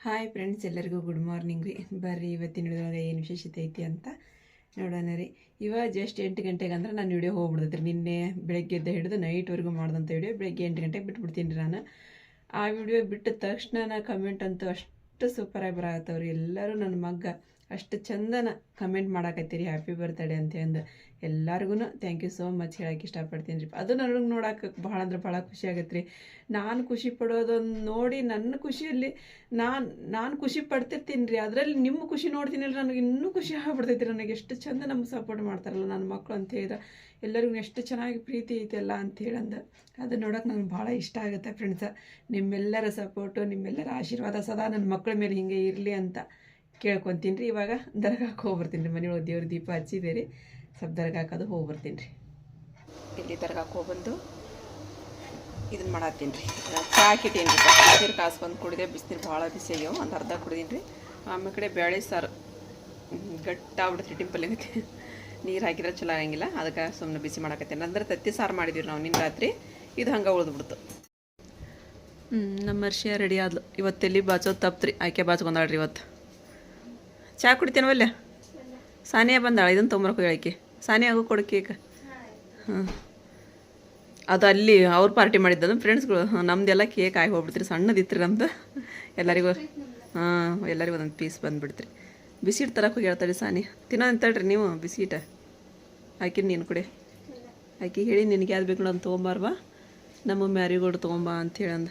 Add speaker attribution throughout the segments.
Speaker 1: Hi friends ಎಲ್ಲರಿಗೂ good morning ರೀ. ಬರ್ರಿ, ಇವತ್ತಿನ ಹಿಡಿದೊಳಗೆ ಏನು ವಿಶೇಷತೆ ಐತಿ ಅಂತ ನೋಡೋಣ ರೀ. ಇವಾಗ ಜಸ್ಟ್ ಎಂಟು ಗಂಟೆಗೆ ಅಂದ್ರೆ ನಾನು ವಿಡಿಯೋ ಹೋಗ್ಬಿಡ್ತೈತೆ ರೀ ನಿನ್ನೆ ಬೆಳಗ್ಗೆದ್ದ ಹಿಡಿದು ನೈಟ್ವರೆಗೂ ಮಾಡಿದಂಥ ವಿಡಿಯೋ ಬೆಳಗ್ಗೆ ಎಂಟು ಗಂಟೆಗೆ ಬಿಟ್ಬಿಡ್ತೀನಿ ರೀ ನಾನು. ಆ ವಿಡಿಯೋ ಬಿಟ್ಟ ತಕ್ಷಣ ನಾ ಕಮೆಂಟ್ ಅಂತೂ ಅಷ್ಟು ಸೂಪರಾಗಿ ಬರಾಗತ್ತವ್ರಿ ಎಲ್ಲರೂ ನನ್ನ ಮಗ್ಗ ಅಷ್ಟು ಚಂದನ ಕಮೆಂಟ್ ಮಾಡಾಕತ್ತೀರಿ. ಹ್ಯಾಪಿ ಬರ್ತ್ಡೇ ಅಂತ ಅಂದು ಎಲ್ಲರಿಗೂ ಥ್ಯಾಂಕ್ ಯು ಸೋ ಮಚ್ ಹೇಳಕ್ಕೆ ಇಷ್ಟಪಡ್ತೀನಿ ರೀ. ಅದು ನನಗೆ ನೋಡೋಕೆ ಭಾಳ ಅಂದ್ರೆ ಭಾಳ ಖುಷಿ ಆಗತ್ತೆ ರೀ. ನಾನು ಖುಷಿ ಪಡೋದನ್ನು ನೋಡಿ ನನ್ನ ಖುಷಿಯಲ್ಲಿ ನಾನು ನಾನು ಖುಷಿ ಪಡ್ತಿರ್ತೀನಿ ರೀ. ಅದರಲ್ಲಿ ನಿಮ್ಮ ಖುಷಿ ನೋಡ್ತೀನಲ್ಲ ನನಗೆ ಇನ್ನೂ ಖುಷಿ ಆಗ್ಬಿಡ್ತೈತಿ ನನಗೆ ಎಷ್ಟು ಚಂದ ನಮ್ಗೆ ಸಪೋರ್ಟ್ ಮಾಡ್ತಾರಲ್ಲ ನನ್ನ ಮಕ್ಕಳು ಅಂತ ಹೇಳಿದ ಎಲ್ಲರಿಗೂ ಎಷ್ಟು ಚೆನ್ನಾಗಿ ಪ್ರೀತಿ ಐತಲ್ಲ ಅಂತ ಹೇಳಂದ. ಅದು ನೋಡೋಕೆ ನನಗೆ ಭಾಳ ಇಷ್ಟ ಆಗುತ್ತೆ ಫ್ರೆಂಡ್ಸ ನಿಮ್ಮೆಲ್ಲರ ಸಪೋರ್ಟು ನಿಮ್ಮೆಲ್ಲರ ಆಶೀರ್ವಾದ ಸದಾ ನನ್ನ ಮಕ್ಕಳ ಮೇಲೆ ಹಿಂಗೆ ಇರಲಿ ಅಂತ ಕೇಳ್ಕೊತೀನಿ ರೀ. ಇವಾಗ ದರ್ಗಾಕ್ಕೆ ಹೋಗ್ಬರ್ತೀನಿ ರೀ ಮನೆಯೊಳಗೆ ದೇವ್ರ ದೀಪ ಹಚ್ಚಿದೆ ರೀ. ಸ್ವಲ್ಪ ದರ್ಗ ಹಾಕೋದು ಹೋಗ್ಬರ್ತೀನಿ ರೀ. ಇಲ್ಲಿ ದರ್ಗಾಕ್ಕೆ ಹೋಗ್ಬಂದು ಇದನ್ನ ಮಾಡತ್ತೀನಿ ರೀ. ಚಾ ಹಾಕಿಟ್ಟೀನಿ ರೀ. ಬಿಸಿನೀರು ಬಂದು ಕುಡಿದೆ ಬಿಸಿನೀರು ಭಾಳ ಬಿಸಿ ಆಗ್ಯಾವ. ಒಂದು ಅರ್ಧ ಕುಡಿದೀನಿ ರೀ. ಆಮೇಲೆ ಕಡೆ ಬೇಳೆ ಸಾರು ಗಟ್ಟಾಗ್ಬಿಡ್ತೀರಿ ಟಿಂಪಲ್ ಆಗೈತಿ ನೀರು ಹಾಕಿದ್ರೆ ಚಲೋ ಆಗಂಗಿಲ್ಲ. ಅದಕ್ಕೆ ಸುಮ್ಮನೆ ಬಿಸಿ ಮಾಡಕತ್ತೇನೆ. ಅಂದ್ರೆ ತತ್ತಿ ಸಾರು ಮಾಡಿದ್ವಿ ನಾವು ನಿನ್ನ ರಾತ್ರಿ. ಇದು ಹಂಗೆ ಉಳಿದ್ಬಿಡ್ತು. ಹ್ಞೂ ನಮ್ಮ ಅರ್ಷಿಯ ರೆಡಿ ಆದ್ಲು. ಇವತ್ತು ಎಲ್ಲಿ ಬಾಚೋದು ಆಯ್ಕೆ ಆಕೆ ಬಾಚ್ಕೊಂಡಾಳ್ರಿ ಇವತ್ತು. ಚಾ ಕುಡಿತೇನವಲ್ಲ ಸಾನಿಯಾ ಬಂದಾಳ. ಇದನ್ನು ತೊಂಬರಕ್ಕೆ ಹೇಳಕ್ಕೆ ಸಾನಿಯಾಗೂ ಕೊಡು ಕೇಕ್. ಹಾಂ. ಅದು ಅಲ್ಲಿ ಅವ್ರು ಪಾರ್ಟಿ ಮಾಡಿದ್ದು ಫ್ರೆಂಡ್ಸ್ಗಳು ನಮ್ದೆಲ್ಲ ಕೇಕ್ ಆಗಿ ಹೋಗ್ಬಿಡ್ತೀರಿ ಸಣ್ಣದಿತ್ತು ನಮ್ದು. ಎಲ್ಲರಿಗೂ, ಹಾಂ, ಎಲ್ಲರಿಗೂ ಒಂದೊಂದು ಪೀಸ್ ಬಂದುಬಿಡ್ತೀರಿ. ಬಿಸಿಟ್ ತರಕ್ಕೆ ಹೋಗಿ ಹೇಳ್ತಾಳೆ ಸಾನಿ ತಿನ್ನೋ ಅಂತೇಳ್ರಿ ನೀವು ಬಿಸಿಟ ಹಾಕಿ ನೀನು ಕೊಡಿ. ಆಕಿ ಹೇಳಿ, ನಿನಗೆ ಯಾವ್ದು ಬೇಕು ನಾನು ತೊಗೊಂಬಾರ್ವಾ ನಮ್ಮ ಮ್ಯಾರಿಗೋಡ್ ತೊಗೊಂಬಾ ಅಂತ ಹೇಳಂದ.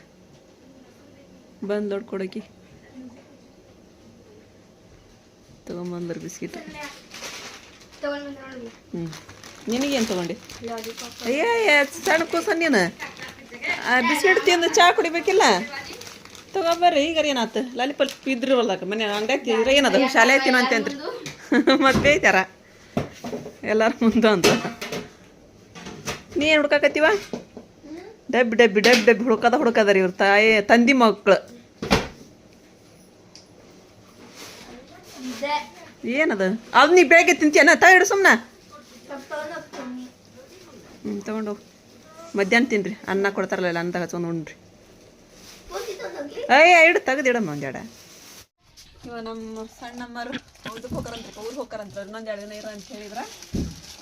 Speaker 1: ಬಂದು ದೊಡ್ಡ ತೊಗೊಂಬಂದ್ರೆ ಬಿಸ್ಕಿಟ್ ಹ್ಞೂ ನಿನಗೇನು ತೊಗೊಂಡೆ? ಅಯ್ಯ ಸಣ್ಣ ಕೂಸ ನೀನು. ಬಿಸ್ಕಿಟ್ ತಿಂದು ಚಾ ಕುಡಿಬೇಕಿಲ್ಲ? ತಗೊಂಬರ್ರಿ ಈಗ ಏನಾತ? ಲಾಲಿಪಾಪ್ ಇದ್ರು ಹೊಲ್ದಾಗ ಮನೆ ಅಂಗಡ್ಯಾಗ ತಿಂದ್ರೆ ಏನದ? ಶಾಲೆ ಐತಿ ಅಂತ ಅಂತ್ರಿ ಮತ್ತೆ ಬೇಯ್ತಾರ ಎಲ್ಲಾರು ಮುಂದೆ ಅಂತ ನೀ ಏನು ಹುಡ್ಕಾಕತ್ತೀವ? ಡಬ್ಬಿ ಡಬ್ಬಿ ಡಬ್ಬಿ ಡಬ್ಬಿ ಹುಡ್ಕದ ಹುಡ್ಕದ ರೀ ಇವ್ರ ತಾಯಿ ತಂದಿ ಮಕ್ಕಳು ಏನದು? ಅದು ನೀ ಬೇಗ ತಿಂತೀಯನ ತಗಡು ಸುಮ್ಮನೆ ಹ್ಞೂ ತಗೊಂಡು ಹೋಗು. ಮಧ್ಯಾಹ್ನ ತಿನ್ರಿ. ಅನ್ನ ಕೊಡ್ತಾರಲ್ಲ ಅನ್ನ ತಗೊಂಡು ಉಣ್ರಿ. ಅಯ್ಯ ಇಡು ತೆಗೆದಿಡಮ್ಮ ಒಂದೆರಡ ಇವ ನಮ್ಮ ಸಣ್ಣಮ್ಮರು ಇದಕ್ಕೆ ಹೋಗ್ರಂತ ಊರಿಗೆ ಹೋಗ್ರಂತ ಇನ್ನೊಂದು ಎರಡು ದಿನ ಇರೋ ಅಂತ ಹೇಳಿದ್ರ.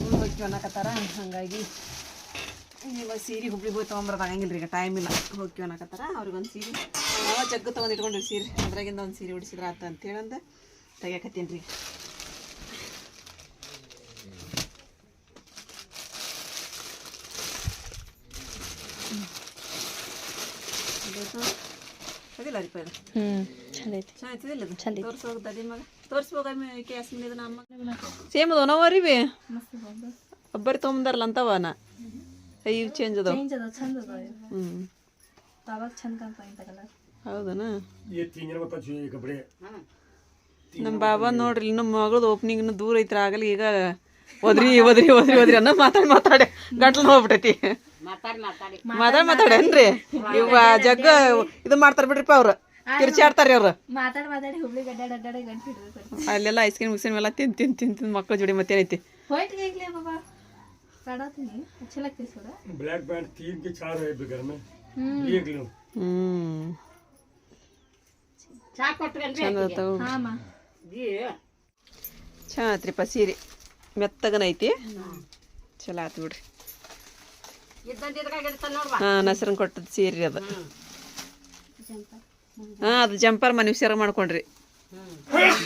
Speaker 1: ಊರಿಗೆ ಹೋಗ್ತೀವಿ ಅನ್ನಕತ್ತಾರ ಹಂಗಾಗಿ ಇವಾಗ ಸೀರೆ ಹುಬ್ಳಿ ಹೋಗಿ ತೊಗೊಂಬರೋದು ಆಗಂಗಿಲ್ಲ ಈಗ ಟೈಮ್ ಇಲ್ಲ. ಹೋಗ್ತೀವಿ ಅನ್ನಕತ್ತಾರ ಅವ್ರಿಗೊಂದು ಸೀರೆ. ಜಗ್ಗು ತೊಗೊಂಡು ಇಟ್ಕೊಂಡಿರಿ ಸೀರೆ. ಅದ್ರಾಗಿಂದ ಒಂದು ಸೀರೆ ಉಡಿಸಿದ್ರ ಆತ ಅಂತ ಹೇಳಂದ. ತೆಗಿಯಕತ್ತೀನಿ ರೀ ಅದಿಲ್ಲ ರೀ ಪೈಲ
Speaker 2: ಐತಿ
Speaker 1: ಚೆನ್ನಾಗಿಲ್ಲ
Speaker 2: ಚಂದ.
Speaker 1: ತೋರ್ಸೋಗ ದದಿ ಮಗ ತೋರ್ಸ್ಬೋಗ ಇದು ನಮ್ಮ ಸೇಮ್ ಅದಾವ ನಾವು ಅರಿವಿ ಒಬ್ಬರಿ ತೊಗೊಂಬಂದಾರಲ್ಲ ಅಂತವ ನಾ ಇವು ಚೇಂಜ್ ಅದಾವ
Speaker 2: ಅದ ಅದ
Speaker 1: ಹ್ಞೂ ಹೌದನ ನಮ್ಮ ಬಾಬಾ ನೋಡ್ರಿ ಇನ್ನು ಮಗಳದು ಓಪನಿಂಗ್ ದೂರ ಐತ್ರ ಆಗಲಿ ಈಗ ಒದ್ರಿ ಒದ್ರಿ ಒದ್ರಿ ಒದ್ರಿ ಅನ್ನೋ ಮಾತಾಡಿ ಮಾತಾಡಿ ಗಂಟ್ಲು ಹೋಗ್ಬಿಟ್ಟೈತಿ ಮಾತಾಡಿ ಮಾತಾಡೇನ್ರಿ ಇವ ಜಗ್ಗ ಇದು ಮಾಡ್ತಾರ ಬಿಡ್ರಿಪ್ಪ ಅವ್ರು. ಕಿರ್ಚಾಡ್ತಾರ್ರಿ ಅವ್ರು. ಅಲ್ಲೆಲ್ಲ ಐಸ್ ಕ್ರೀಮ್ ಮಿಕ್ಸ್ ಎಲ್ಲ ತಿನ್ ತಿನ್ ತಿನ್ ತಿನ್ ಮಕ್ಕಳ ಜೋಡಿ
Speaker 3: ಮತ್ತೆ ಏನೈತಿ?
Speaker 1: ಹ್ಮ್. ಚಂದ ಚಂದ ಆತ್ರಿಪ್ಪ ಸೀರೆ ಮೆತ್ತಗನೈತಿ ಚಲೋ ಆತು ಬಿಡ್ರಿ. ಹಾಂ ನಸರನ್ ಕೊಟ್ಟದ ಸೀರೆ ಅದು. ಹಾಂ ಅದು ಜಂಪರ್ ಮನೆ ಸೇರ ಮಾಡ್ಕೊಂಡ್ರಿ.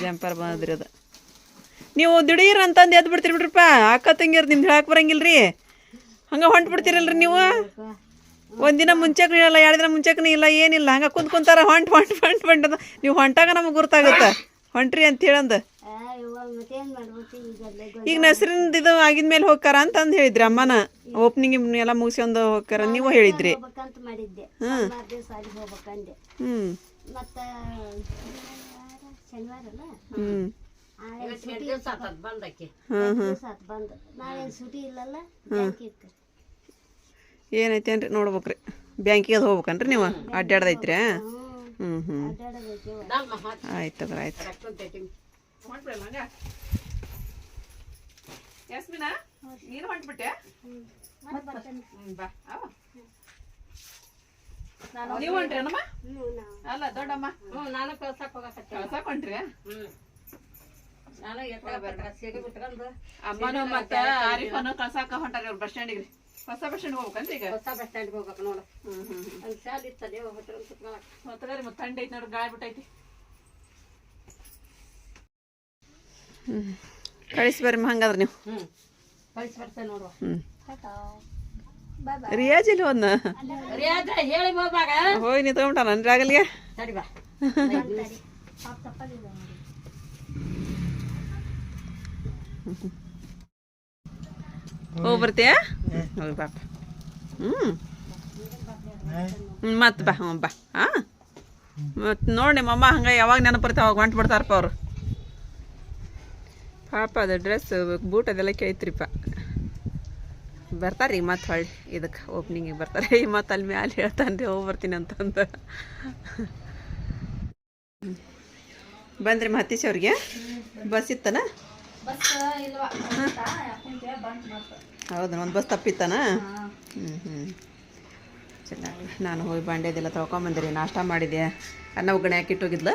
Speaker 1: ಜಂಪರ್ ಬಂದ್ರಿ ಅದು. ನೀವು ದುಡೀರ್ ಅಂತಂದು ಎದ್ದು ಬಿಡ್ತೀರಿ ಬಿಡ್ರಿಪ್ಪ. ಅಕ್ಕ ತಂಗಿಯರ್ ನಿಮ್ದು ಹೇಳಕ್ಕೆ ಬರಂಗಿಲ್ರಿ. ಹಂಗೆ ಹೊಂಟು ಬಿಡ್ತೀರಲ್ರಿ ನೀವು? ಒಂದಿನ ಮುಂಚೆಗೂ ಇಲ್ಲ ಎರಡು ದಿನ ಮುಂಚೆಗೂ ಇಲ್ಲ ಏನಿಲ್ಲ. ಹಂಗೆ ಕುಂತ್ಕೊಂತಾರ ಹೊಂಟು ಹೊಂಟ್ ಹೊಂಟು ಹೊಂಟು ನೀವು ಹೊಂಟಾಗ ನಮಗೆ ಗುರ್ತಾಗುತ್ತೆ. ಹೊಂಟ್ರಿ ಅಂತ ಹೇಳಂದ. ಈಗ ನಸರಿನ ಇದು ಆಗಿದ್ಮೇಲೆ ಹೋಗ್ತಾರ ಅಂತ ಅಂದ್ ಹೇಳಿದ್ರಿ ಅಮ್ಮನ. ಓಪನಿಂಗ್ ಎಲ್ಲ ಮುಗಿಸ್ಕೊಂಡು ಹೋಗ್ಕಾರ ನೀವು ಹೇಳಿದ್ರಿ. ಹ್ಮ್.
Speaker 4: ಸುಮಾರು ದಿವಸ ಅಲ್ಲಿ ಹೋಗ್ಬೇಕಂದೆ.
Speaker 1: ಹ್ಞೂ
Speaker 4: ಮತ್ತ ಶನಿವಾರ ಅಲ್ಲ?
Speaker 1: ಹ್ಞೂ
Speaker 4: ನಾಳೆ ಸೂಟಿ
Speaker 1: ಹಾಂ ಹಾಂ
Speaker 4: ದಿವಸ ಆತ್ ಬಂದು. ನಾಳೆ ಸೂಟಿ ಇಲ್ಲಲ್ಲ? ಬ್ಯಾಂಕ್ ಇತ್ತು.
Speaker 1: ಏನೈತೆ ಅನ್ರಿ ನೋಡ್ಬೇಕ್ರಿ. ಬ್ಯಾಂಕಿಗೆ ಅದು ಹೋಗ್ಬೇಕನ್ರಿ ನೀವು. ಅಡ್ಡಾಡ್ದೈತ್ರಿ ಹ್ಞೂ ಹ್ಞೂ ಆಯ್ತು ಅದ್ರ ಆಯ್ತು. ಯಾಸ್ಮಿನಾ ನೀನು ಹೊಂಟ್ಬಿಟ್ಟೆ ಬಾ. ನೀವು ಹೊಂಟ್ರೇನಮ್ಮ ಅಲ್ಲ ದೊಡ್ಡಮ್ಮ.
Speaker 2: ಹ್ಞೂ ನಾನು ಕಳ್ಸಕ್ ಹೋಗಕತ್ತೆ
Speaker 1: ಕಳ್ಸಕ್ ಹೊಂಟ್ರಿ
Speaker 2: ಹ್ಞೂ ನಾನು ಎತ್ತ ಸೀರೆ ಬಿಟ್ಕೊಂಡು.
Speaker 1: ಅಮ್ಮನು ಮತ್ತೆ ಆರಿಫನು ಕಳ್ಸಾಕ ಹೊಂಟಾರ ಇವ್ರು ಬಸ್ ಸ್ಟ್ಯಾಂಡಿಗೆ. ಹೊಸ ಬಸ್ ಸ್ಟ್ಯಾಂಡ್ ಹೋಗ್ಬೇಕಂತ ಈಗ?
Speaker 2: ಹೊಸ ಬಸ್ ಸ್ಟ್ಯಾಂಡ್ಗೆ ಹೋಗ್ಬೇಕು ನೋಡು.
Speaker 1: ಹ್ಮ್ ಹ್ಮ್ ಹ್ಮ್.
Speaker 2: ಒಂದು ಶಾಲೆ ಇರ್ತದೆ ಹೊತ್ಕೊಂಡು ಕುತ್ಕೊಳಕ್
Speaker 1: ಮತ್ತೆ ಮತ್ತೆ ಥಂಡಿ ಐತಿ ನೋಡ್ರಿ ಗಾಳಿ ಬಿಟ್ಟೈತಿ. ಕಳಿಸಿ ಬರ್ರಿ ಹಂಗಾದ್ರೆ ನೀವು.
Speaker 2: ಹ್ಞೂ ಕಳಿಸಿ ಬರ್ತೇನೆ ನೋಡುವ.
Speaker 1: ಹ್ಞೂ
Speaker 4: ಬಾಯ್
Speaker 1: ರಿಯಾಜ್ ಇಲ್ಲಿ ಒಂದು
Speaker 2: ರಿಯಾಜ ಹೇಳಿ ಹೋಗ್ಬಾಗ
Speaker 1: ಹೋಗಿ ನೀವು ತಗೊಂಟಾನ ರಾಗಲಿಗೆ
Speaker 2: ಸರಿ ಬಾ
Speaker 4: ಪಾಪ ತಪ್ಪಾಗಿಲ್ಲ ನೋಡಿ
Speaker 1: ಹೋಗಿ ಬರ್ತೀಯಾ? ಹೋಗಿ ಬಾಪ ಹ್ಞೂ ಮತ್ತೆ ಬಾ ಹ್ಞೂ ಬಾ. ಹಾಂ? ಮತ್ತು ನೋಡಿ ನಿಮ್ಮಮ್ಮ ಹಂಗೆ ಯಾವಾಗ ನೆನಪು ಬರ್ತಾವ ಅವಾಗ ಹೊಂಟು ಬಿಡ್ತಾರಪ್ಪ ಅವರು. ಪಾಪ ಅದು ಡ್ರೆಸ್ ಬೂಟ್ ಅದೆಲ್ಲ ಕೇಳ್ತ್ರಿಪ್ಪ. ಬರ್ತಾರೆ ಈಗ ಮತ್ತೆ ಹೊಳ್ಳಿ ಇದಕ್ಕೆ ಓಪ್ನಿಂಗಿಗೆ ಬರ್ತಾರೆ. ಈ ಮತ್ತೆ ಅಲ್ಲಿ ಮ್ಯಾಲೆ ಹೇಳ್ತಾನೆ ಹೋಗಿ ಬರ್ತೀನಿ ಅಂತಂದು. ಬಂದ್ರಿ ಮತ್ತೀಶ್ ಅವ್ರಿಗೆ? ಬಸ್ ಇತ್ತನ? ಹೌದಾ ಒಂದು ಬಸ್ ತಪ್ಪಿತ್ತಾನ? ಹ್ಞೂ ಹ್ಞೂ ಚೆನ್ನಾಗಿ. ನಾನು ಹೋಗಿ ಬಾಂಡ್ಯದೆಲ್ಲ ತೊಳ್ಕೊಂಬಂದಿರಿ ನಾಷ್ಟ ಮಾಡಿದೆ ಅನ್ನ ಒಗ್ಗರಣೆ ಹಾಕಿಟ್ಟೋಗಿದ್ಲ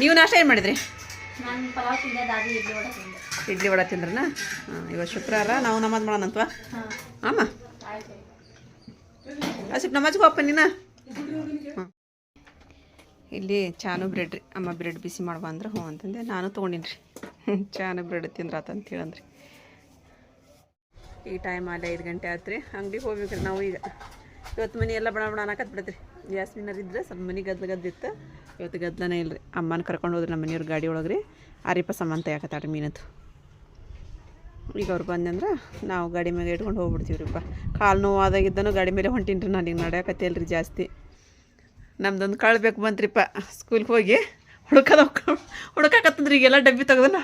Speaker 1: ನೀವು ನಾಷ್ಟ ಏನು ಮಾಡಿದ್ರಿ?
Speaker 2: ಇಡ್ಲಿ ವಡೆ
Speaker 1: ತಿಂದ್ರನ? ಹಾಂ ಇವತ್ತು ಶುಕ್ರವಾರ. ನಾವು ನಮಾಜ್ ಮಾಡೋಣಂತವಾ ಆಮ? ಅಸಿಪ್ ನಮಾಜ್ಗೆ ಹೋಗಪ್ಪ ನೀನು? ಹಾಂ. ಇಲ್ಲಿ ಚಾನು ಬ್ರೆಡ್ ರೀ. ಅಮ್ಮ ಬ್ರೆಡ್ ಬಿಸಿ ಮಾಡುವ ಅಂದ್ರೆ ಹ್ಞೂ ಅಂತಂದೆ. ನಾನು ತೊಗೊಂಡಿನಿ ರೀ. ಚಾನು ಬ್ರೆಡ್ ತಿಂದ್ರಾತ ಅಂತ ಹೇಳಂದ್ರಿ. ಈ ಟೈಮ್ ಅಲ್ಲಿ ಐದು ಗಂಟೆ ಆತ್ರಿ. ಅಂಗಡಿಗೆ ಹೋಗ್ಬೇಕ್ರಿ ನಾವು ಈಗ. ಇವತ್ತು ಮನೆ ಎಲ್ಲ ಬಣ ಬಣ ಅನ್ನಕತ್ ಬಿಡತ್ರಿ. ಜಾಸ್ಮಿನರ್ ಇದ್ರೆ ಸ್ವಲ್ಪ ಮನೆ ಗದ್ಲ ಗದ್ದಿತ್ತು ಇವತ್ತು ಗದ್ಲನೇ ಇಲ್ರಿ. ಅಮ್ಮನ ಕರ್ಕೊಂಡು ಹೋದ್ರಿ ನಮ್ಮ ಮನೆಯವ್ರ ಗಾಡಿ ಒಳಗೆ ರೀ ಸಾಮಾನು ಸಂಬಂಧ ಯಾಕತ್ತಾಡ್ರಿ ಮೀನದ್ದು ಈಗ ಅವ್ರು ಬಂದಂದ್ರೆ ನಾವು ಗಾಡಿ ಮೇಲೆ ಇಟ್ಕೊಂಡು ಹೋಗ್ಬಿಡ್ತೀವಿ ರೀಪ್ಪ ಕಾಲು ನೋವು ಆದಾಗಿದ್ದನು ಗಾಡಿ ಮೇಲೆ ಹೊಂಟೀನಿ ನಾನು. ಈಗ ನಡೆಯಕತ್ತಿಲ್ಲ ರೀ ಜಾಸ್ತಿ. ನಮ್ದೊಂದು ಕಳ್ಬೇಕು ಬಂತ್ರಿಪ್ಪ. ಸ್ಕೂಲ್ಗೆ ಹೋಗಿ ಹುಡ್ಕದ ಹುಡ್ಕಾಕತ್ತಂದ್ರಿ ಈಗೆಲ್ಲ ಡಬ್ಬಿ ತೆಗೆದು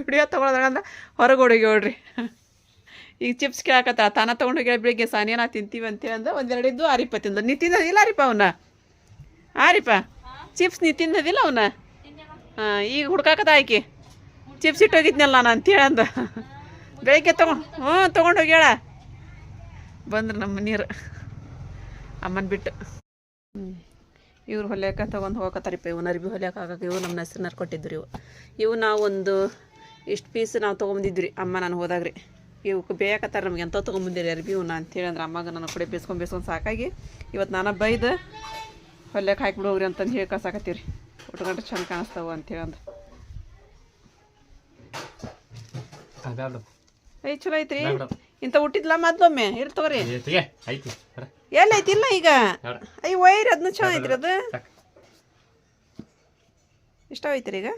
Speaker 1: ವಿಡಿಯೋ ತೊಗೊಳೋದ್ರಂದ್ರೆ ಹೊರಗೆ ಹೊಡಿಗೆ ಹೊಡ್ರಿ ಈಗ ಚಿಪ್ಸ್ ಕೇಳಕತ್ತ ತಾನ ತೊಗೊಂಡು ಹೋಗಿ ಬೆಳಿಗ್ಗೆ ಸಾನಿಯಾನ ತಿಂತೀವಿ ಅಂತೇಳಿ ಅಂದ್ರೆ ಒಂದೆರಡು ಇದ್ದು ಆರಿಪ ತಿಂದ ನೀ ತಿನ್ನೋದಿಲ್ಲ ಆರಿಪ ಅವನ್ನ? ಆರಿಪ ಚಿಪ್ಸ್ ನೀ ತಿನ್ನೋದಿಲ್ಲ ಅವನ ಹಾಂ, ಈಗ ಹುಡ್ಕಾಕತ್ತ ಆಯ್ಕೆ ಚಿಪ್ಸ್ ಇಟ್ಟೋಗಿದ್ನಲ್ಲ ನಾನು ಅಂತೇಳಿ ಅಂದ. ಬೆಳಿಗ್ಗೆ ತೊಗೊಂಡು ಹ್ಞೂ ತೊಗೊಂಡು ಹೋಗ್ಯಾಳ ಬಂದ್ರು ನಮ್ಮ ನೀರು ಅಮ್ಮನ ಬಿಟ್ಟು. ಹ್ಞೂ ಇವ್ರು ಹೊಲ್ಯಾಕ ತೊಗೊಂಡು ಹೋಗಕತ್ತಾರಿಪ್ಪ ಇವು ನರ್ಬಿ ಹೊಲ್ಯಾಕ ಹಾಕಕ್ಕೆ ಇವು ನಮ್ಮ ಹೆಸ್ರನ್ನಾರು ಕೊಟ್ಟಿದ್ರು ಇವು ಇವು ನಾವು ಒಂದು ಇಷ್ಟು ಪೀಸ್ ನಾವು ತೊಗೊಂಬಂದಿದ್ವಿ ಅಮ್ಮ ನಾನು ಹೋದಾಗ ರೀ ಇವಕ್ಕೆ ಬೇಯಕತ್ತಾರ ನಮ್ಗೆ ಎಂತ ತೊಗೊಂಬಂದಿರಿ ಅರ್ಬಿ ಇವನ್ನ ಅಂತೇಳಿ ಅಂದ್ರೆ ಅಮ್ಮಗೆ ನನ್ನ ಕಡೆ ಬೇಸ್ಕೊಂಡು ಬೇಸ್ಕೊಂಡು ಸಾಕಾಗಿ ಇವತ್ತು ನಾನು ಬೈದು ಹೊಲ್ಯಾಕ ಹಾಕ್ಬಿಡು ಹೋಗ್ರಿ ಅಂತಂದು ಹೇಳಿ ಕಸಾಕತ್ತೀರಿ ರೀ ಉಟ್ಕೊಂಡ್ರೆ ಚಂದ ಕಾಣಿಸ್ತಾವ ಅಂತೇಳಿ ಅಂದ್ರೆ. ಐ ಚಲೋ ಐತ್ರಿ? ಇಂಥ ಹುಟ್ಟಿದ್ಲ ಮೊದ್ಲೊಮ್ಮೆ ಇರ್ತವ್ರಿ ಎಲ್ಲ
Speaker 3: ಐತಿ
Speaker 1: ಎಲ್ಲೈತಿ ಇಲ್ಲ ಈಗ? ಅಯ್ಯ ವೈರ್ ಅದನ್ನ ಚಲೋ ಐತ್ರಿ ಅದು? ಇಷ್ಟ ಐತ್ರಿ ಈಗ?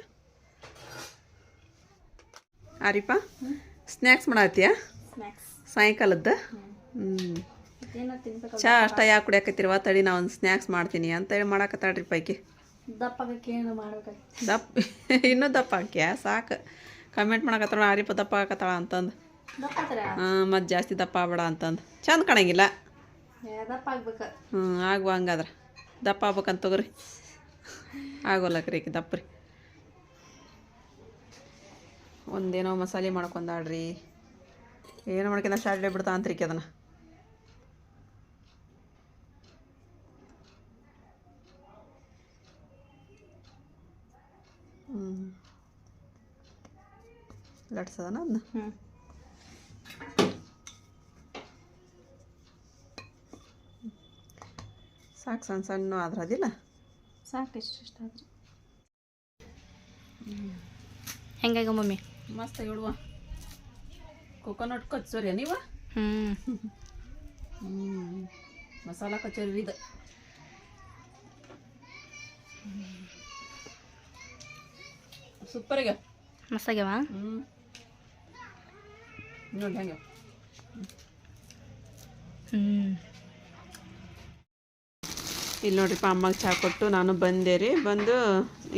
Speaker 1: ಆರಿಪ ಸ್ನ್ಯಾಕ್ಸ್ ಮಾಡತ್ತೀಯ ಸಾಯಂಕಾಲದ್ದು? ಹ್ಞೂ
Speaker 2: ತಿನ್ಬೇಕು
Speaker 1: ಚಾ ಅಷ್ಟ ಯಾಕೆ ಕುಡಿಯಾಕತ್ತಿರುವ ತಡಿ ನಾ ಒಂದು ಸ್ನ್ಯಾಕ್ಸ್ ಮಾಡ್ತೀನಿ. ಅಂತ ಹೇಳಿ ಮಾಡಕತ್ತಾಳ್ರಿ ಪೈಕಿ. ದಪ್ಪ ಇನ್ನೂ ದಪ್ಪ ಹಾಕ್ಯಾ ಸಾಕು. ಕಮೆಂಟ್ ಮಾಡಕತ್ತಾಳ ಆರಿಪ ದಪ್ಪ ಹಾಕತ್ತಾಳ ಅಂತಂದು. ಹಾಂ ಮತ್ತು ಜಾಸ್ತಿ ದಪ್ಪ ಆಗ್ಬೇಡ ಅಂತಂದು. ಚಂದ ಕಾಣಂಗಿಲ್ಲ.
Speaker 2: ದಪ್ಪ ಆಗ್ಬೇಕು.
Speaker 1: ಹ್ಞೂ ಆಗುವ ಹಂಗಾದ್ರೆ. ದಪ್ಪ ಆಗ್ಬೇಕಂತ ತಗೋರಿ. ಆಗೋಲ್ಲಕ್ರಿ ಈಕಿ ದಪ್ಪ ರೀ ಒಂದೇನೋ ಮಸಾಲೆ ಮಾಡ್ಕೊಂಡಾಡ್ರಿ ಏನು ಮಾಡ್ಕೊಂಡ ಶಾರ್ಟ್ ಬಿಡ್ತಾ ಅಂತ್ರಿ ಅದನ್ನು. ಹ್ಞೂ ಲಟ್ಸದನ ಅದನ್ನ
Speaker 2: ಹ್ಞೂ
Speaker 1: ಸಾಕು ಸಣ್ಣ ಸಣ್ಣ ಆದ್ರೆ ಅದಿಲ್ಲ
Speaker 2: ಸಾಕು ಇಷ್ಟು ಇಷ್ಟ ಆದ್ರೆ. ಹೆಂಗಾಗ ಮಮ್ಮಿ?
Speaker 1: ಮಸ್ತ್ ಹೇಳುವ ಕೊಕೊನಟ್ ಕಚ್ಚೋರಿ ನೀವ?
Speaker 2: ಹ್ಞೂ
Speaker 1: ಹ್ಞೂ ಮಸಾಲ ಕಚೋರಿ ಇದು. ಸೂಪರ್ ಈಗ
Speaker 2: ಮಸ್ತಾಗ್ಯವ
Speaker 1: ಹ್ಞೂ ನೋಡಿ ಹೆಂಗೆ
Speaker 2: ಹ್ಞೂ
Speaker 1: ಇಲ್ಲಿ ನೋಡ್ರಿಪ್ಪ, ಅಮ್ಮಗೆ ಚಹಾ ಕೊಟ್ಟು ನಾನು ಬಂದೆ ರೀ. ಬಂದು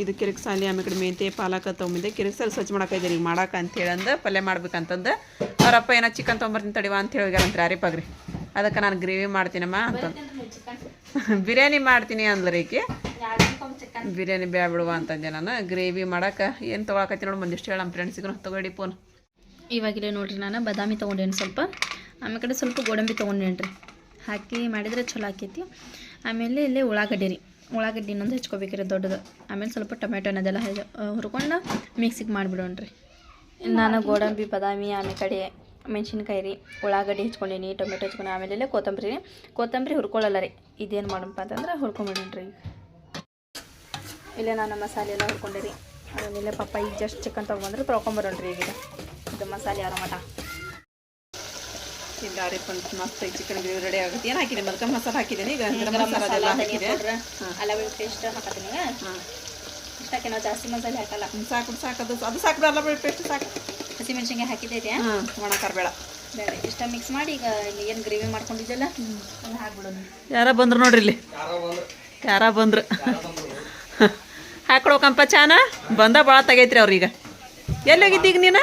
Speaker 1: ಇದು ಕಿರಿಕ್ ಸಾಲಿ ಆಮೇಲೆ ಕಡೆ ಮೆಂತೆ ಪಾಲಕ ತೊಗೊಂಬಿದ್ದೆ ಕಿರಿಕ್ ಸಾಲಿ ಸ್ವಚ್ಛ ಮಾಡಕ್ಕೆ ಈಗ ಮಾಡಕ್ಕೆ ಅಂತ ಹೇಳಂದು ಪಲ್ಯ ಮಾಡ್ಬೇಕಂತಂದು. ಅವ್ರಪ್ಪ, ಏನೋ ಚಿಕನ್ ತೊಗೊಂಬರ್ತೀನಿ ತಡಿವ ಅಂತ ಹೇಳಿಗಾರಂತ್ರಿ ರೀ ಅದಕ್ಕೆ ನಾನು ಗ್ರೇವಿ ಮಾಡ್ತೀನಮ್ಮ ಅಂತ. ಬಿರಿಯಾನಿ ಮಾಡ್ತೀನಿ ಅಂದ್ರಿ ಈಕಿ. ಬಿರಿಯಾನಿ ಬ್ಯಾ ಬಿಡುವ ಅಂತಂದೆ ನಾನು. ಗ್ರೇವಿ ಮಾಡಕ್ಕೆ ಏನು ತೊಗೊಳಕತ್ತಿ ನೋಡಿ ಒಂದಿಷ್ಟು ಹೇಳಿ ನಮ್ಮ ಫ್ರೆಂಡ್ಸಿಗೂ ತೊಗೊಡಿ ಫೋನ್
Speaker 2: ಇವಾಗಿಲ್ಲ ನೋಡ್ರಿ ನಾನು, ಬಾದಾಮಿ ತೊಗೊಂಡೇನು ಸ್ವಲ್ಪ. ಆಮೇಲೆ ಸ್ವಲ್ಪ ಗೋಡಂಬಿ ತೊಗೊಂಡೇನು ರೀ ಹಾಕಿ ಮಾಡಿದ್ರೆ ಚಲೋ ಆಕೈತಿ. ಆಮೇಲೆ ಇಲ್ಲಿ ಉಳ್ಳಾಗಡ್ಡಿ ರೀ. ಉಳ್ಳಾಗಡ್ಡಿ ಇನ್ನೊಂದು ಹೆಚ್ಕೋಬೇಕ್ರಿ ದೊಡ್ಡದು. ಆಮೇಲೆ ಸ್ವಲ್ಪ ಟೊಮೆಟೊ ಅನ್ನೋದೆಲ್ಲ ಹುರ್ಕೊಂಡು ಮಿಕ್ಸಿಗೆ ಮಾಡಿಬಿಡೋಣ್ರಿ ನಾನು ಗೋಡಂಬಿ, ಬಾದಾಮಿ ಆಮೇಲೆ ಕಡೆ ಮೆಣಸಿನ್ಕಾಯಿ ರೀ ಉಳ್ಳಾಗಡ್ಡಿ ಹೆಚ್ಕೊಂಡೀನಿ, ಟೊಮೆಟೊ ಹೆಚ್ಕೊಂಡು ಆಮೇಲೆ ಇಲ್ಲೇ ಕೊತ್ತಂಬರಿ ರೀ. ಕೊತ್ತಂಬರಿ ಹುರ್ಕೊಳ್ಳಲ್ಲ ರೀ. ಇದೇನು ಮಾಡಪ್ಪ ಅಂತಂದ್ರೆ ಹುರ್ಕೊಂಬಿಡೋಣ್ರಿ ರೀ. ಇಲ್ಲೇ ನಾನು ಮಸಾಲೆ ಎಲ್ಲ ಹುರ್ಕೊಂಡೆ ರೀ. ಆಮೇಲೆ ಪಪ್ಪ ಈಗ ಜಸ್ಟ್ ಚಿಕನ್ ತೊಗೊಂಬಂದ್ರೆ ತೊಳ್ಕೊಂಬರೋಣ್ರಿ ಈಗ. ಇದು. ಇದು ಮಸಾಲೆ ಯಾರ ಮಟ.
Speaker 1: ಇಲ್ಲ ಅರಿಪನ್ ಮಸ್ತ್ ಚಿಕನ್ ಗ್ರೇವಿ ರೆಡಿ ಆಗುತ್ತೆ. ಏನು ಹಾಕಿದೆ ಮಲ್ಕ ಮಸಾಲ ಹಾಕಿದ್ದೀನಿ. ಈಗ ಗರಂ ಮಸಾಲ ಅದೆಲ್ಲ ಹಾಕಿದೆ
Speaker 2: ಅಲ್ಲ ಪೇಸ್ಟ್ ಹಾಕತ್ತೀನಿ ಇಷ್ಟಕ್ಕೆ ನಾವು ಜಾಸ್ತಿ ಮಸಾಲೆ ಹಾಕಲ್ಲ.
Speaker 1: ಸಾಕು ಸಾಕು. ಅದು ಅದು ಸಾಕು ಅಲ್ಲ ಬೆಳ್ಳಿ ಪೇಸ್ಟ್ ಸಾಕು.
Speaker 2: ಹಸಿಮೆಣ್ಸಿನ್ಕಾಯಿ ಹಾಕಿದ್ದೈತೆ
Speaker 1: ಹಾಂ ಒಣ ಕರ್ಬೇಡ
Speaker 2: ಬೇಡ ಇಷ್ಟ ಮಿಕ್ಸ್ ಮಾಡಿ ಈಗ ಏನು ಗ್ರೇವಿ ಮಾಡ್ಕೊಂಡಿದ್ದೆಲ್ಲ ಅದನ್ನ ಹಾಕ್ಬಿಡೋಣ.
Speaker 1: ಯಾರ ಬಂದ್ರು ನೋಡ್ರಿ ಇಲ್ಲಿ. ಯಾರ ಬಂದ್ರು. ಹಾಕೊಡ್ಬೇಕಂಪ ಚಾನ? ಬಂದ ಭಾಳ ತಗೈತ್ರಿ ಅವ್ರೀಗ. ಎಲ್ಲಿ ಹೋಗಿದ್ದೀಗ ನೀನು?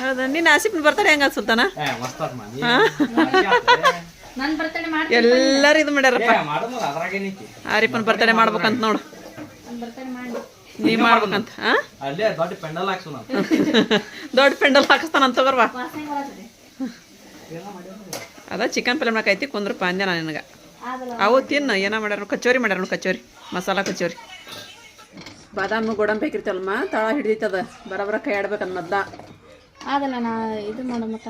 Speaker 1: ಹೌದಾ? ನಿನ್ನ ಆಸಿಫ್ನ ಬರ್ತಾರೆ ಹೆಂಗ ಸುಲ್ತಾನ ಎಲ್ಲರೂ ಇದು ಮಾಡ್ಯಾರಪ್ಪ. ಆರಿಫನ್ ಬರ್ತಡೆ ಮಾಡ್ಬೇಕಂತ ನೋಡು.
Speaker 2: ನಾನು ಬರ್ತಡೆ ಮಾಡಿ.
Speaker 1: ನೀ ಮಾಡ್ಬೇಕಂತ
Speaker 5: ದೊಡ್ಡ ಪೆಂಡಲ್ ಹಾಕಿಸ್ತಾನ ಅಂತ
Speaker 1: ದೊಡ್ಡ ಪೆಂಡಲ್ ಹಾಕಿಸ್ತಾನಂತ
Speaker 2: ಬರತ್ತದೆ.
Speaker 1: ಅದ ಚಿಕನ್ ಪಲ್ಯ ಮಾಡಕೈತಿ ಕುಂದ್ರಪ್ಪ ಅಂದೆ ನಾನು ನಿನಗೆ. ಅವು ತಿನ್ನು ಏನೋ ಮಾಡ್ಯಾರ ಕಚೋರಿ ಮಾಡ್ಯಾರ ಕಚೋರಿ ಮಸಾಲ ಕಚೋರಿ. ಬಾದಾಮಿ ಗೋಡಂಬಿ ಹಾಕಿರ್ತಲ್ಮ ತಳ ಹಿಡಿದೈತದ ಬರಬರ ಕೈ ಆಡ್ಬೇಕನ್ ಮದ್ದ.
Speaker 2: ಆಗಲ್ಲ ನಾ ಇದು ಮಾಡೋ ಮಟ್ಟ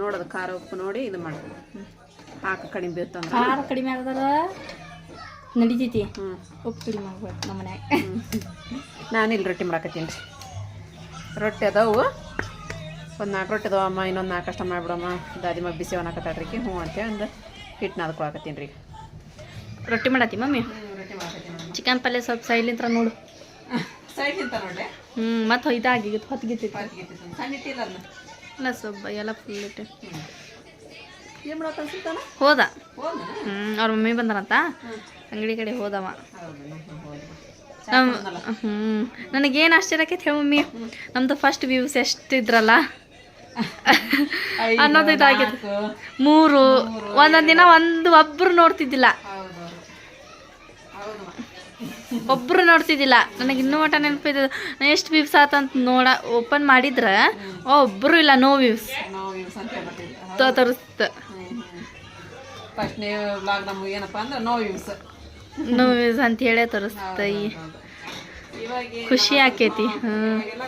Speaker 1: ನೋಡೋದು ಖಾರ ಉಪ್ಪು ನೋಡಿ ಇದು ಮಾಡ. ಹಾಕ ಕಡಿಮೆ ಬೀರ್ತಂದ
Speaker 2: ಖಾರ ಕಡಿಮೆ ಆಗದಾರ ನಡಿತೈತಿ. ಉಪ್ಪು ಕಡಿಮೆ ಆಗ್ಬೇಕು ನಮ್ಮ ಮನ್ಯಾಗ.
Speaker 1: ನಾನು ಇಲ್ಲಿ ರೊಟ್ಟಿ ಮಾಡಕತ್ತೀನಿ. ರೀ ರೊಟ್ಟಿ ಅದಾವು. ಒಂದು ನಾಲ್ಕು ರೊಟ್ಟಿ ಅದಾವಮ್ಮ ಇನ್ನೊಂದು ನಾಲ್ಕು ಅಷ್ಟ ದಾದಿ ಮಗ ಬಿಸಿ ಅನ್ನಕತ್ತಾಳ್ರಿ ಹ್ಞೂ ಅಂತೇಳಿ ಒಂದು ಹಿಟ್ಟು ನಾದ್ಕೊಳಕತ್ತೀನಿ ರೀ
Speaker 2: ರೊಟ್ಟಿ ಮಾಡತ್ತಿ ಮಮ್ಮಿ. ಚಿಕನ್ ಪಲ್ಯ ಸ್ವಲ್ಪ ಸೈಲಿಂತ್ರ ನೋಡು.
Speaker 1: ಸೈಡ್ ನಿಂತ ನೋಡ್ರಿ
Speaker 2: ಹ್ಞೂ ಮತ್ತೆ ಹೊಯ್ದಾಗಿ ಹೊತ್ಗಿತ್ತೈತಿ
Speaker 1: ಸಣ್ಣ ಇಟ್ಟಿಲ್ಲ ಅದನ್ನ
Speaker 2: ಇಲ್ಲ ಸ್ವಲ್ಪ ಎಲ್ಲ ಫುಲ್ ಇಟ್ಟು.
Speaker 1: ಏನು ಮಾಡತ್ತ ಅನ್ಸುತ್ತಾನ
Speaker 2: ಹೋದ. ಹ್ಞೂ ಅವ್ರ ಮಮ್ಮಿ ಬಂದಾರಂತ? ಅಂಗಡಿ ಕಡೆ ಹೋದವ. ಹ್ಮ್ ಹ್ಞೂ ನನಗೇನು ಆಶ್ಚರ್ಯ ಆಕೈತೆ ಹೇಳಿ ಮಮ್ಮಿ? ನಮ್ದು ಫಸ್ಟ್ ವ್ಯೂಸ್ ಎಷ್ಟಿದ್ರಲ್ಲ ಅನ್ನೋದು ಇದಾಗಿತ್ತು ಮೂರು. ಒಂದೊಂದು ದಿನ ಒಂದು ಒಬ್ರು ನೋಡ್ತಿದ್ದಿಲ್ಲ. ಒಬ್ರು ನೋಡ್ತಿದ್ದಿಲ್ಲ. ನನಗೆ ಇನ್ನೂ ಮಟ ನೆನಪಿದೆ. ಎಷ್ಟು ವ್ಯೂಸ್ ಆತಂತ ನೋಡ ಓಪನ್ ಮಾಡಿದ್ರೆ ಒಬ್ರು ಇಲ್ಲ ನೋ ವ್ಯೂಸ್ ತೋರಿಸ್ತ.
Speaker 1: ಫಸ್ಟ್ನೇ ವ್ಲಾಗ್ ನಮ್ಗೆ ಏನಪ್ಪ ಅಂದ್ರೆ ನೋ ಯೂಸ್
Speaker 2: ನೋ ವ್ಯೂಸ್ ಅಂತ ಹೇಳೇ ತೋರಿಸ್ತ ಈ. ಖುಷಿ ಆಕೇತಿ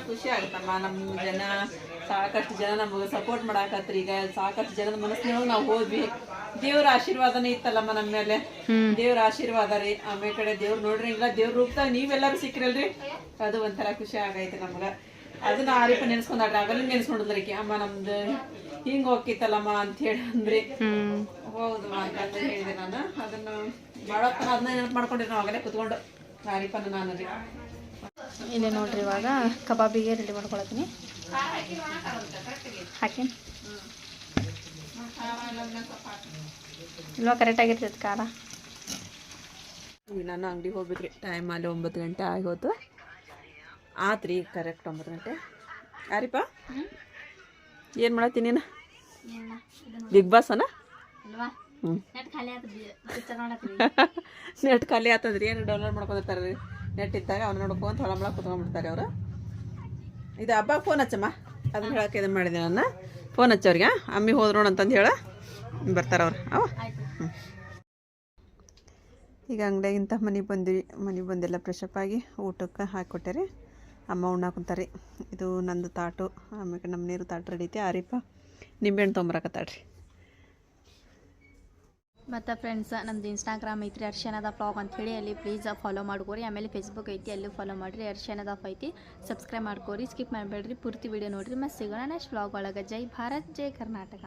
Speaker 1: ಖುಷಿ ಆಗತ್ತಮ್ಮ ನಮ್ಮ ಜನ ಸಾಕಷ್ಟು ಜನ ನಮಗೆ ಸಪೋರ್ಟ್ ಮಾಡಾಕತ್ರಿ. ಈಗ ಸಾಕಷ್ಟು ಜನದ ಮನಸ್ಸಿನೊಳಗೆ ನಾವು ಹೋದ್ವಿ. ದೇವ್ರ ಆಶೀರ್ವಾದನೇ ಇತ್ತಲ್ಲಮ್ಮ ನಮ್ಮ ಮೇಲೆ. ದೇವ್ರ ಆಶೀರ್ವಾದ ರೀ. ಆಮೇಲೆ ಕಡೆ ದೇವ್ರು ನೋಡ್ರಿ ಇಲ್ಲ ದೇವ್ರ ರೂಪದಾಗ ನೀವೆಲ್ಲಾರು ಸಿಕ್ಕಿರಲ್ರಿ? ಅದು ಒಂಥರ ಖುಷಿ ಆಗೈತೆ ನಮ್ಗ. ಅದನ್ನ ಆರಿಪ ನೆನ್ಸ್ಕೊಂಡಾಡ್ರಿ. ಅವೆಲ್ಲ ನೆನ್ಸ್ಕೊಂಡಿದ್ರಿ ಅಮ್ಮ ನಮ್ದು ಹಿಂಗ್ ಹೋಗಿತ್ತಲ್ಲಮ್ಮ ಅಂತ ಹೇಳಿ ಅಂದ್ರಿ ಅಂತ ಹೇಳಿದೆ ನಾನು. ಅದನ್ನ ಮಾಡೋಕ್ಕ ಅದನ್ನ ನೆನಪು ಮಾಡ್ಕೊಂಡಿರಿ ನಾವು ಆಗಲೇ ಕುತ್ಕೊಂಡು ಆರಿಪನ ನಾನು ರೀ.
Speaker 2: ಇಲ್ಲಿ ನೋಡ್ರಿ ಇವಾಗ ಕಬಾಬಿಗೆ ರೆಡಿ ಮಾಡ್ಕೊಳತ್ತೀನಿ. ಹಾಕಿ. ಇಲ್ವಾ ಕರೆಕ್ಟ್ ಆಗಿರ್ತೈತಿ ಖಾರ?
Speaker 1: ಈಗ ನಾನು ಅಂಗಡಿಗೆ ಹೋಗ್ಬೇಕ್ರಿ. ಟೈಮ್ ಅಲ್ಲಿ ಒಂಬತ್ತು ಗಂಟೆ ಆಗೋದು ಆತ್ರಿ ಕರೆಕ್ಟ್ ಒಂಬತ್ತು ಗಂಟೆ. ಯಾರಿಪ್ಪ? ಏನು ಮಾಡತ್ತೀನಿ ನೀನು? ಬಿಗ್ ಬಾಸ್ ಅನ?
Speaker 2: ಅಲ್ವಾ
Speaker 1: ಹ್ಞೂ
Speaker 2: ನೆಟ್ ಖಾಲಿ
Speaker 1: ನೆಟ್ ಆತದ್ರಿ. ಏನು ಡೌನ್ಲೋಡ್ ಮಾಡ್ಕೊಂಡಿರ್ತಾರೆ ರೀ ನೆಟ್ ಇದ್ದಾಗ ಅವ್ನು ನೋಡ್ಕೊಂತ ಹೊಳಮಳ ಕುತ್ಕೊಂಡ್ಬಿಡ್ತಾರೆ ಅವರು. ಇದು ಹಬ್ಬ ಫೋನ್ ಹಚ್ಚಮ್ಮ. ಅದನ್ನ ಹೇಳಕ್ಕೆ ಇದನ್ನು ಮಾಡಿದೆ ನಾನು. ಫೋನ್ ಹಚ್ಚವ್ರಿಗೆ ಅಮ್ಮಿ ಹೋದ್ರು ಅಂತಂದು ಹೇಳ. ಬರ್ತಾರೆ ಅವ್ರು. ಅವ? ಹ್ಞೂ ಈಗ ಅಂಗಡಿಯಾಗಿಂತ ಮನೆಗೆ ಬಂದ್ವಿ. ಮನೆಗೆ ಬಂದೆಲ್ಲ ಫ್ರೆಶಪ್ ಆಗಿ ಊಟಕ್ಕೆ ಹಾಕಿಕೊಟ್ಟೆ ರೀ ಅಮ್ಮ ಉಣ್ಣಾಕುಂತಾರೆ ಇದು ನಂದು ತಾಟು. ಆಮೇಲೆ ನಮ್ಮ ನೀರು ತಾಟು ರೆಡಿ ಐತಿ. ಆರಿಪ ನಿಂಬೆಹಣ್ಣು ತೊಂಬರಕತ್ತಾಳ್ರಿ
Speaker 2: ಮತ್ತು ಫ್ರೆಂಡ್ಸ್ ನಮ್ಮದು ಇನ್ಸ್ಟಾಗ್ರಾಮ್ ಐತ್ರಿ ಅರ್ಶನದ ಫ್ಲಾಗ್ ಹೇಳಿ ಅಲ್ಲಿ ಪ್ಲೀಸ್ ಫಾಲೋ ಮಾಡ್ಕೋರಿ. ಆಮೇಲೆ ಫೇಸ್ಬುಕ್ ಐತಿ, ಅಲ್ಲೂ ಫಾಲೋ ಮಾಡಿರಿ. ಅರ್ಶನದ ಐತಿ ಸಬ್ಸ್ಕ್ರೈಬ್ ಮಾಡ್ಕೋರಿ. ಸ್ಕಿಪ್ ಮಾಡಬೇಡ್ರಿ, ಪೂರ್ತಿ ವಿಡಿಯೋ ನೋಡಿರಿ. ಮತ್ತೆ ಸಿಗೋಣ ನೆಕ್ಸ್ಟ್ ಫ್ಲಾಗ್ ಒಳಗೆ. ಜೈ ಭಾರತ್, ಜೈ ಕರ್ನಾಟಕ.